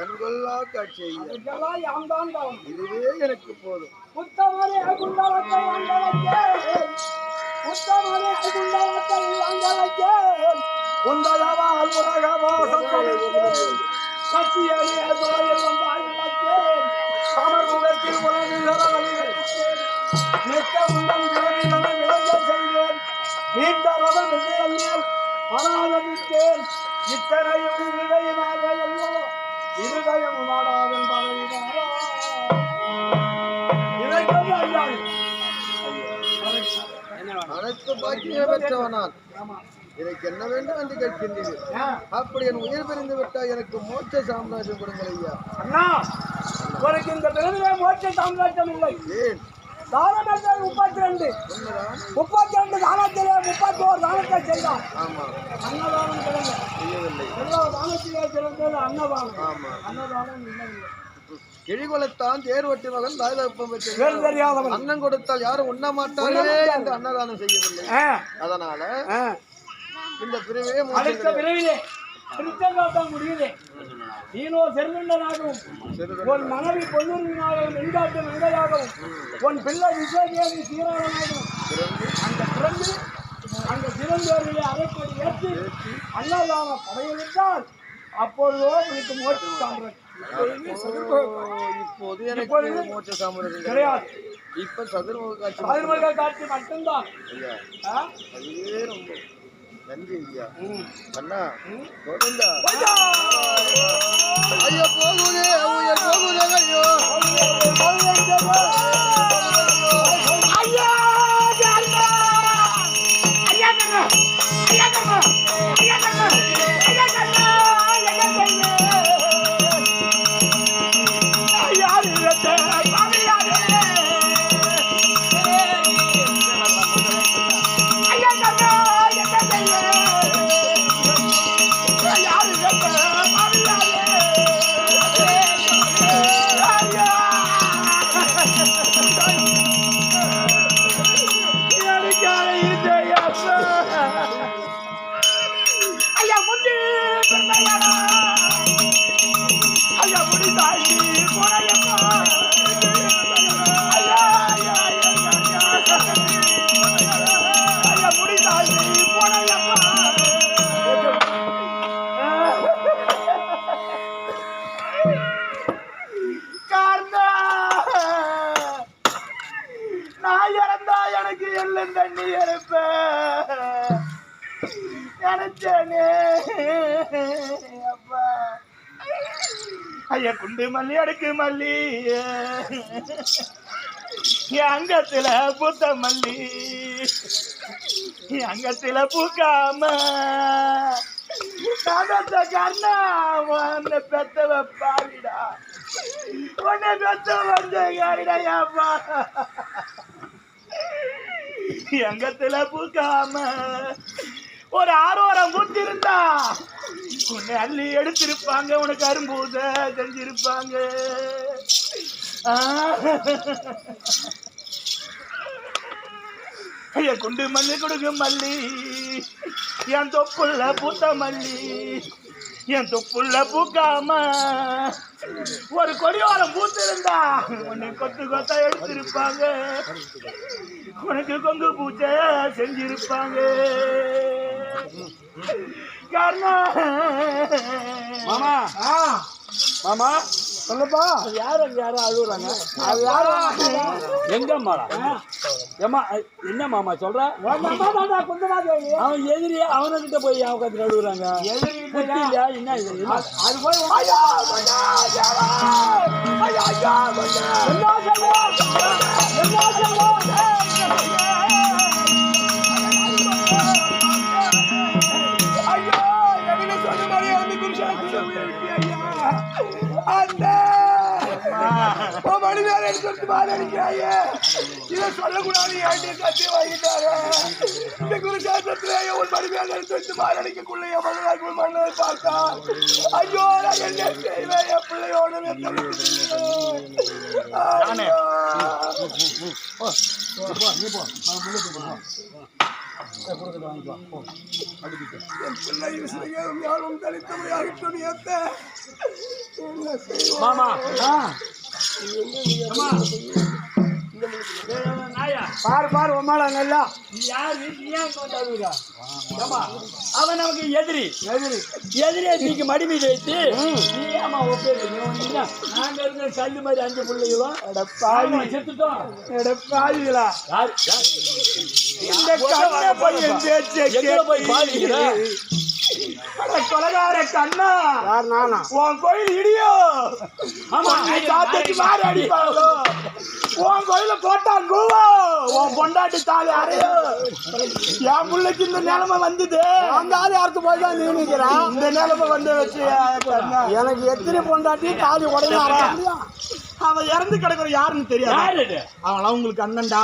கண்கொள்ளா காட்சி ஐயா அதுக்கெல்லாம் யாம் தான் தான் இதுவே எனக்கு போதும் சமர்முகத்தில் உலகில் நீண்ட ரதம் விஜயல் பராதமித்தேன் இத்தனையும் இடையினாக எல்லோ. இருதயம். அனைத்து பாக்கிய பெற்றவனான். எனக்கு என்ன வேண்டும் என்று கேட்கின்றீர்கள்? அப்படி என் உயிர் பிரிந்து விட்டால் எனக்கு மோட்ச சாம்ராஜ்யம் கொடுங்கள் ஐயா. அண்ணா உனக்கு இந்த பிறவிலே மோட்ச சாம்ராஜ்யம் இல்லை. ஏன்? தானத்தை முப்பத்தி ரெண்டு முப்பத்தி ரெண்டு தானத்திலே முப்பத்தி ஓரு தானத்தை செய்தான் அன்னதானம் செய்யவில்லை. எல்லா தானத்திலே சிறந்தது அன்னதானம். அன்னதானம் இல்லை கிழிகொலத்தான் தேர் ஒட்டி மகன் தாய்தப்பம் அன்னம் கொடுத்தால் யாரும் உண்ண மாட்டார்களே என்று அன்னதானம் செய்யவில்லை. அதனால. இந்த பிரிவே அடுத்த திருச்செங்காட்டம் முடியுது. நீனோ செல்வந்தனாகவும் சிறிது உன் மனைவி பொன்னுரிமையாகவும் வெண்காட்டு வெங்கையாகவும் உன் பிள்ளை விஜயதேவி சீராளனாகவும் அந்த பிறந்து அந்த சிறந்தவர்களை அரைப்படி ஏற்றி அன்னதான படையெடுத்தால் அப்பொழுதோ உனக்கு மோட்சம் சதுர்முக இப்போது எனக்கு மோட்ச சாம்ராஜ்யம். கிடையாது. இப்ப சதுர்முக காட்சி பதிர்முக காட்சி மட்டும்தான்? அதுவே ரொம்ப. நன்றி ஐயா. அண்ணா கோவிந்தா ஐயா! ஐயா குண்டு மல்லி அடுக்கு மல்லி. என் அங்கத்துல பூத்த மல்லி. என் அங்கத்துல பூக்காம. நாகத்த கண்ணா உன்னை பெத்தவ பாவிடா உன்னை பெத்த வந்த காரிடையாப்பா எங்கத்துல பூக்காம. ஒரு ஆரோரம் பூத்திருந்தா உன்னை அள்ளி எடுத்திருப்பாங்க உனக்கு அரும்பூத செஞ்சிருப்பாங்க. ஐயா குண்டு மல்லி கொடுக்கு மல்லி. என் தொப்புள்ள பூத்த மல்லி. என் தொப்புள்ள பூக்காம. ஒரு கொடியோரம் பூத்திருந்தா. உன்னை கொத்து கொத்தா எடுத்திருப்பாங்க. உனக்கு கொங்கு பூச்சை செஞ்சிருப்பாங்க. காரணம் மாமா. மாமா. சொல்லுப்பா. யார் யாரும் அழுகுறாங்க? அது யாரும் எங்க அம்மாடா? ஏமா என்ன மாமா சொல்ற? அவன் எதிரியா அவனுக்கிட்ட போய் உட்காந்து இல்லையா? என்ன இது? அது போய் என்ன சொல்லுவோம் என்ன சொல்லுவோம் மாதிரி அடிக்கிறாங்க இதை சொல்லக்கூடாது ஏன்டி கத்தி வாங்கிட்டாங்க? இந்த குருஷாஸ்திரத்துல உன் மேல எடுத்து என் மகனாக்கு மன்னரை பார்த்தா ஐயோ நான் என்ன செய்வேன்? என் பிள்ளையோட. என் பிள்ளை யாரும் மாமா பாரு பாரு உமாடா நல்லா. அவன் நமக்கு எதிரி. எதிரி. எதிரியை தூக்கி மடி மீது வைத்து ஏமா ஒப்பேரு நாங்க இருக்கிற கல்லு மாதிரி அஞ்சு பிள்ளைகளும் ஆமா, செத்துட்டோம். எட பாவிகளா யாரு? யாரு? இந்த கண்ண பையன் பேச்சை போய் அட கொலகார கண்ணா. யார் நானா? உன் கோயில் இடியோ. ஆமா. சாத்திக்கு மாறி அடிப்பாங்களோ உன் கோயில போட்டா கூவோ. உன் பொண்டாட்டி தாலி அறையோ. என் பிள்ளைக்கு இந்த நிலைமை வந்தது. அந்த ஆளு யாருக்கு போய் தான் இந்த நிலைமை வந்து வச்சு எனக்கு எத்தனை பொண்டாட்டி தாலி உடனே அவன் இறந்து கிடக்குற யாருன்னு தெரியாது? அவன் உங்களுக்கு அண்ணன்டா.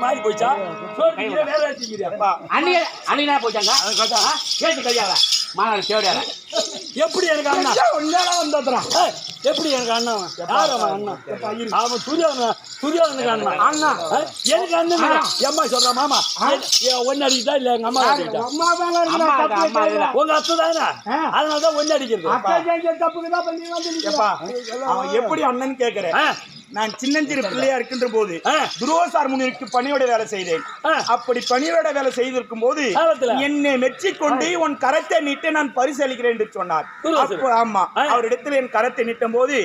மாறி போச்சா? அன்னைக்கு அன்னைக்கு போச்சாங்க? கேட்டு கல்யாண மாநாடு தேவையான எப்படி எனக்கு அண்ணா? ஒன்னேரம் வந்ததுறான் ஏய், எப்படி எனக்கு அண்ணா? அவன்? யார் அவன் அண்ணா? அவன் துரியோதன துரியோதனுக்கு அண்ணா. அண்ணா. எனக்கு அண்ணன் எம்மா சொல்ற மாமா. ஒன்னு அடிக்கிட்டா இல்ல எங்க அம்மா அம்மா இல்ல. உங்க அத்தை தானே? ஒன்னு அடிக்கிறது. தப்புக்கு தான் ஏப்பா நிக்கிறா. அவன் எப்படி அண்ணன் கேக்குறேன். ஆ, நான் சின்னஞ்சிறு பிள்ளையா இருக்கின்ற போது. துரோசார் முனிக்கு பணியோட வேலை செய்தேன். அப்படி பணியோட வேலை செய்திருக்கும் போது? என்னை மெச்சிக்கொண்டு உன் கரத்தை நீட்டு நான் பரிசளிக்கிறேன் என்று சொன்னார் ஆமா. அவரிடத்தில் என் கரத்தை நீட்டும் போது.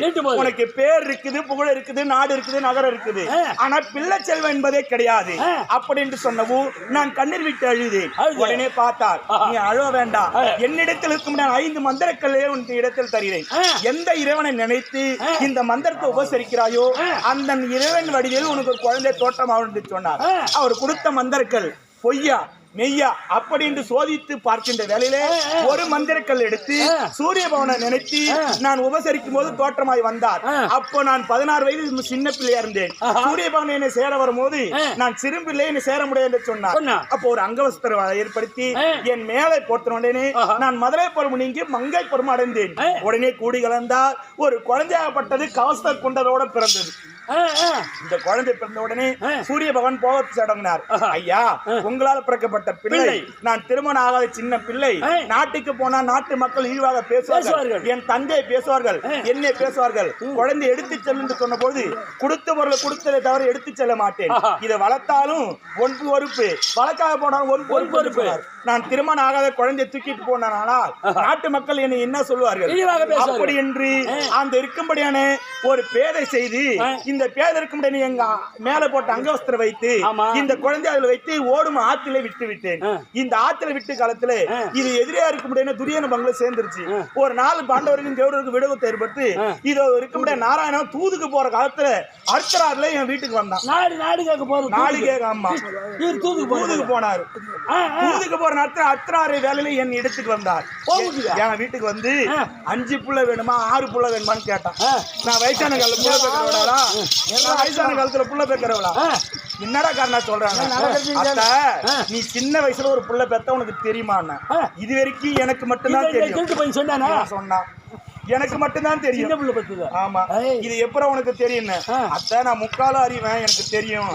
உனக்கு பேர் இருக்குது புகழ் இருக்குது நாடு இருக்குது நகரம் இருக்குது. ஆனா பிள்ளை செல்வம் என்பதே கிடையாது. அப்படி என்று சொன்னவும் நான் கண்ணீர் விட்டு அழுதேன் அழுதே. உடனே பார்த்தார். நீ அழுவ வேண்டாம். என்னிடத்தில் இருக்கும் நான் ஐந்து மந்திரக்கல்லே உன் இடத்தில் தருகிறேன். எந்த இறைவனை நினைத்து. இந்த மந்திரத்தை உபசரிக்கிறாயோ. அந்த இறைவன் வடிவில் உனக்கு ஒரு குழந்தை தோற்றமாகும் என்று சொன்னார். அவர் கொடுத்த மந்திரக்கல் பொய்யா மெய்யா அப்படி என்று சோதித்து பார்க்கின்ற வேளையிலே ஆ. ஒரு மந்திரக்கல் எடுத்து. சூரிய பவனை நினைத்து. நான் உபசரிக்கும் போது தோற்றமாய் வந்தார். அப்போ நான் பதினாறு வயது சின்ன பிள்ளையா இருந்தேன். சூரிய பவன் என்னை சேர வரும்போது. நான் சிறு பிள்ளை என்னை சேர முடியாது என்று சொன்னார். அப்போ ஒரு அங்கவஸ்திரம் ஏற்படுத்தி. என் மேலே உடனே ஆஹா. நான் மதுரை பருவம் நீங்கி மங்கை பருவம் அடைந்தேன். உடனே கூடி கலந்தால் ஒரு குழந்தையாகப்பட்டது கவச குண்டதோட பிறந்தது. இந்த குழந்தை பிறந்த உடனே. சூரிய பகவான் போகத் தொடங்கினார் ஆஹா. ஐயா உங்களால் பிறக்கப்பட்ட பிள்ளை. நான் திருமணம் ஆகாத சின்ன பிள்ளை. நாட்டுக்கு போனா நாட்டு மக்கள் இழிவாக பேசுவார்கள். என் தந்தை பேசுவார்கள். என்னை பேசுவார்கள் குழந்தை எடுத்து செல்லுன்னு சொன்ன போது கொடுத்த பொருளை கொடுத்ததை தவிர எடுத்து செல்ல மாட்டேன். இதை வளர்த்தாலும் ஒன்று ஒறுப்பு வளர்க்காத போனாலும் ஒரு பொறுப்பு பொறுப்பு. நான் திருமணம் ஆகாத குழந்தையை தூக்கிட்டு போனானால் நாட்டு மக்கள் என்னை என்ன சொல்லுவார்கள். அப்படி என்று அந்த இருக்கும்படியான ஒரு பேதை செய்து. இந்த பேதை இருக்கும்படி எங்க மேல போட்ட அங்கவஸ்திரம் வைத்து. இந்த குழந்தை அதுல வைத்து ஓடும் ஆத்திலே விட்டு விட்டேன். இந்த ஆத்தில விட்டு காலத்துல. இது எதிரியா இருக்க முடியாது துரியன பங்கள சேர்ந்துருச்சு ஒரு நாலு பாண்டவருக்கும் தேவருக்கும் விடுவு ஏற்பட்டு. இது இருக்க முடியாது நாராயணன் தூதுக்கு போற காலத்துல அர்த்தராறுல என் வீட்டுக்கு வந்தான் நாடு நாடு கேட்க போறது நாலு கேட்க ஆமா தூதுக்கு போனாரு. தூதுக்கு போற நேரத்துல அர்த்தராறு வேலையில என் இடத்துக்கு வந்தார்? என் வீட்டுக்கு வந்து. அஞ்சு புள்ள வேணுமா ஆறு புள்ள வேணுமான்னு கேட்டான். நான் வயசான காலத்துல புள்ள பேக்கிறவளா வயசான காலத்துல புள்ள பேக்கிறவளா. என்னடா காரணம் சொல்றாங்க? நீ சின்ன வயசுல ஒரு புள்ள பெத்த உனக்கு தெரியுமான்னு. ஆ. இது வரைக்கும் எனக்கு மட்டும்தான் தெரியும். சொன்னான்? எனக்கு மட்டும்தான் சின்ன தெரியும் பிள்ளை பத்துதா ஆமா. இது எப்பறம் உனக்கு தெரியும். அத்தை நான் முக்கால அறிவேன் எனக்கு தெரியும்.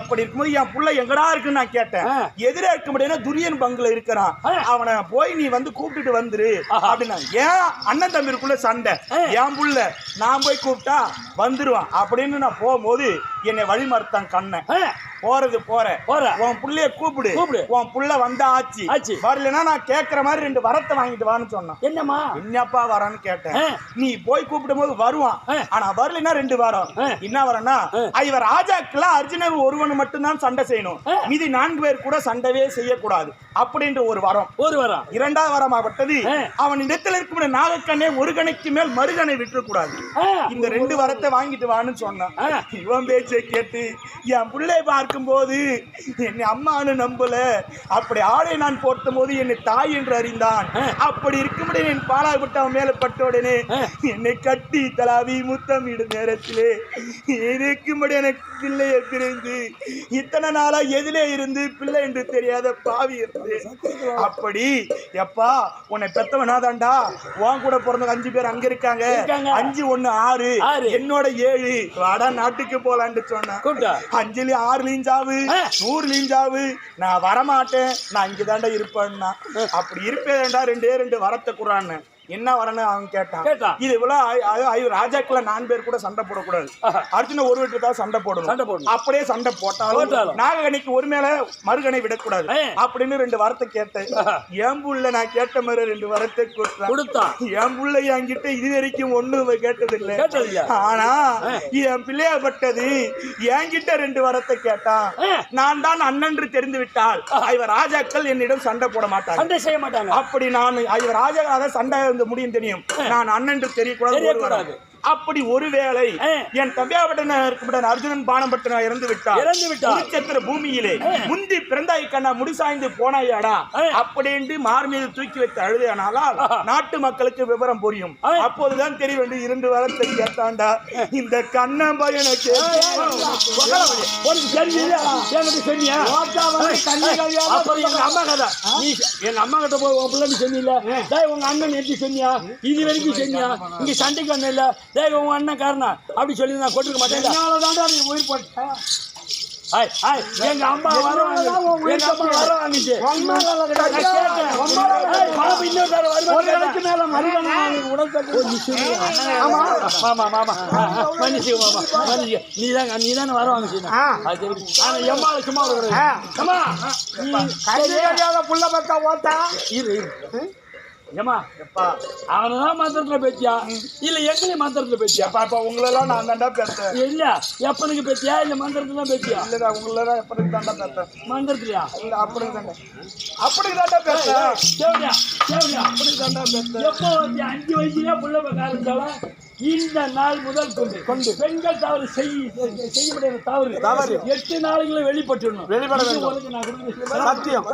அப்படி இருக்கும்போது என் புள்ள எங்கடா இருக்குன்னு நான் கேட்டேன். எதிரே இருக்க முடியாது துரியன் பங்குல இருக்கிறான். அவனை போய் நீ வந்து கூப்பிட்டுட்டு வந்துரு. அப்படின்னா ஏன் அண்ணன் தம்பிக்குள்ள சண்டை. என் புள்ள நான் போய் கூப்பிட்டா வந்துருவான் அப்படின்னு நான் போகும்போது என்னை வழி மறுத்தான் கண்ணன் போறது போற போற. உன் புள்ளைய கூப்பிடு கூப்பிடு. உன் புள்ள வந்தா ஆச்சு ஆச்சு. வரலன்னா நான் கேக்குற மாதிரி ரெண்டு வரத்தை வாங்கிட்டு வான்னு சொன்னான் என்னம்மா என்னப்பா வரான்னு கேட்டேன். நீ போய் கூப்பிடும் போது வருவான். ஆனா வரலைன்னா ரெண்டு வாரம். என்ன வரனா. இவர் ராஜாக்கெல்லாம் அர்ஜுனன் ஒருவன் மட்டும்தான் சண்டை செய்யணும். மீதி நான்கு பேர் கூட சண்டையே செய்யக்கூடாது. அப்படின்ற ஒரு வரம். ஒரு வாரம். இரண்டாவது வரமாகப்பட்டது. அவன் இடத்துல இருக்கிற நாகக்கண்ணே ஒரு கணைக்கு மேல் மறுகணை விட்டுறக்கூடாது. இந்த ரெண்டு வரத்தை வாங்கிட்டு வான்னு சொன்னான். இவன் பேச்சை கேட்டு என் பிள்ளை பார்க்க பார்க்கும்போது என்னை அம்மான்னு நம்பல. அப்படி ஆடை நான் போர்த்த போது என்னை தாய் என்று அறிந்தான். அப்படி இருக்கும்படி என் பாலாய் விட்டு அவன் மேல பட்ட உடனே என்னை கட்டி தலாவி முத்தமிடும் நேரத்திலே. இருக்கும்படி எனக்கு பிள்ளையை பிரிந்து இத்தனை நாளா எதிலே இருந்து பிள்ளை என்று தெரியாத பாவி இருந்து அப்படி எப்பா உன்னை பெத்தவனாதான்டா உன் கூட பிறந்தவங்க அஞ்சு பேர் அங்க இருக்காங்க. அஞ்சு ஒண்ணு ஆறு. ஆறு. என்னோட ஏழு. வாடா நாட்டுக்கு போலான்னு கூப்பிட்டா? அஞ்சுல ஆறுலயும் சாவு ஆ. நூறுலயும் சாவு. நான் வரமாட்டேன். நான் இங்கதான்டா இருப்பேன்னா. அப்படி இருப்பேன்டா ரெண்டே ரெண்டு வரத்தை குறான்னு. என்ன வரணும் அவன் கேட்டான். கேட்டான். இது இவ்வளவு ராஜாக்கள நான் பேர் கூட சண்டை போடக்கூடாது. அர்ஜுன ஒரு வீட்டுக்காக சண்டை போடணும். சண்டை போடணும். அப்படியே சண்டை போட்டாலும். நாககணிக்கு ஒரு மேல மறுகணை விடக்கூடாது. அப்படின்னு ரெண்டு வரத்தை கேட்டேன். என் புள்ள நான் கேட்ட மாதிரி ரெண்டு வரத்தை கொடுத்தான். என் புள்ள என்கிட்ட இது வரைக்கும் ஒண்ணு கேட்டதில்லை. கேட்டதில்ல. ஆனா என் பிள்ளையாப்பட்டது என்கிட்ட ரெண்டு வரத்தை கேட்டான். நான் தான் அண்ணன்று தெரிந்து விட்டால் இவர் ராஜாக்கள் என்னிடம் சண்டை போட மாட்டாங்க. சண்டை செய்ய மாட்டாங்க. அப்படி நான் இவர் ராஜா சண்டை இருந்து முடியும் தெரியும் நான் அண்ணன் என்று தெரியக்கூடாது. அப்படி ஒருவேளை. என் தம்பியாவட்டன இருக்கப்பட்ட அர்ஜுனன் பானப்பட்டன இறந்து விட்டார் இறந்து விட்டார். குருச்சத்திர பூமியிலே முந்தி பிறந்தாய் கண்ணா முடிசாய்ந்து போனாயாடா. அப்படின்ட்டு மார் மீது தூக்கி வைத்து அழுதையானாலால் நாட்டு மக்களுக்கு விவரம் புரியும். அப்போதுதான் தெரிய வேண்டும் இரண்டு வரத்தை கேட்டாண்டா இந்த கண்ணன் பையனை எங்க அம்மா கிட்ட போய் உன் பிள்ளைன்னு சொன்னீல டேய் உங்க அண்ணன் எப்படி சொன்னியா? இது வரைக்கும் சொன்னியா? இங்க சண்டைக்கு அண்ணன் இல்ல டேய் உங்க அண்ணன் காரணா அப்படி சொல்லி நான் கொண்டிருக்க மாட்டேன் நீ உயிர் போட்ட. ஆய், ஆய், எங்க அம்மா வர எங்க அம்மா வர வாங்கிச்சு. பாபு இன்னொரு தடவை நீ சொல்லுங்க. ஆமா. ஆமா ஆமா மன்னிச்சுக்க மாமா. மன்னிச்சுக்க. நீ தான் நீ தானே வர வாங்கிச்சு அது தெரியும். ஆனா எம்மால சும்மா விடுறது அம்மா நீ புள்ள பத்தா ஓட்டா. இரு இரு. ஏம்மா அவனதான் மந்திரத்துல பேச்சியா? இல்ல எங்களையும் மந்திரத்துல பேச்சியா? பாப்பா உங்களெல்லாம் நான் தாண்டா பேசுறேன் இல்ல எப்பனுக்கு பேச்சியா? இல்ல மந்திரத்துல தான் பேச்சியா? இல்லடா உங்களெல்லாம் எப்படி தாண்டா பேசுறேன் மந்திரத்துலயா இல்ல அப்படி தாண்டா அப்படி தாண்டா பேசுறேன் தேவடியா தேவடியா எப்போ வந்து அஞ்சு வயசுலயே புள்ள பார்க்க ஆரம்பிச்சாலும் இந்த நாள் முதல் கொண்டு. கொண்டு. பெண்கள் தவறு செய்ய செய்ய முடியாத தவறு. தவறு. எட்டு நாளைக்குள்ள வெளிப்பட்டுடணும். வெளிப்பட சத்தியம்.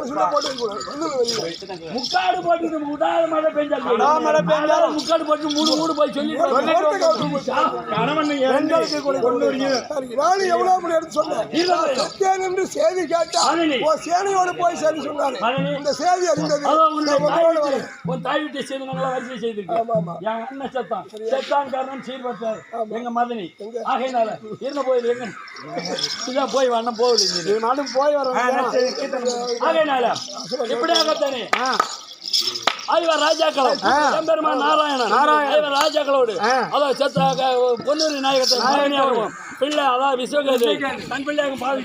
முக்காடு போட்டு விடாத மழை பெஞ்சால் மழை பெய்ஞ்சாலும் முக்காடு போட்டு மூணு மூணு போய் வரீங்க. நானும் எவ்வளவு மணி எடுத்து சொன்னேன் என்று செய்தி கேட்டா மதனி. ஓ சேனையோட போய் சரி சொன்னாரு. இந்த செய்தி அறிந்தது தாய் வீட்டு-. உன் தாய் வீட்டை செய்தவங்களா வரிசை செய்திருக்கு. என் அண்ணன் செத்தான். செத்தான் காரணம் சீர்பட்டார் எங்க மதனி. ஆகையினால இருந்த போயிரு எங்க? போய் வண்ணம் போகல நானும் போய் வரேன் ஆகையினால இப்படியாகத்தானே ஐவர் ராஜாக்களும் எம்பெருமான் நாராயணன். ஐவர் ராஜாக்களோடு. அதான் செத்த பொன்னூரி நாயகத்தை பிள்ளை அதான் விஸ்வகதை. தன் பிள்ளையாக பாவி.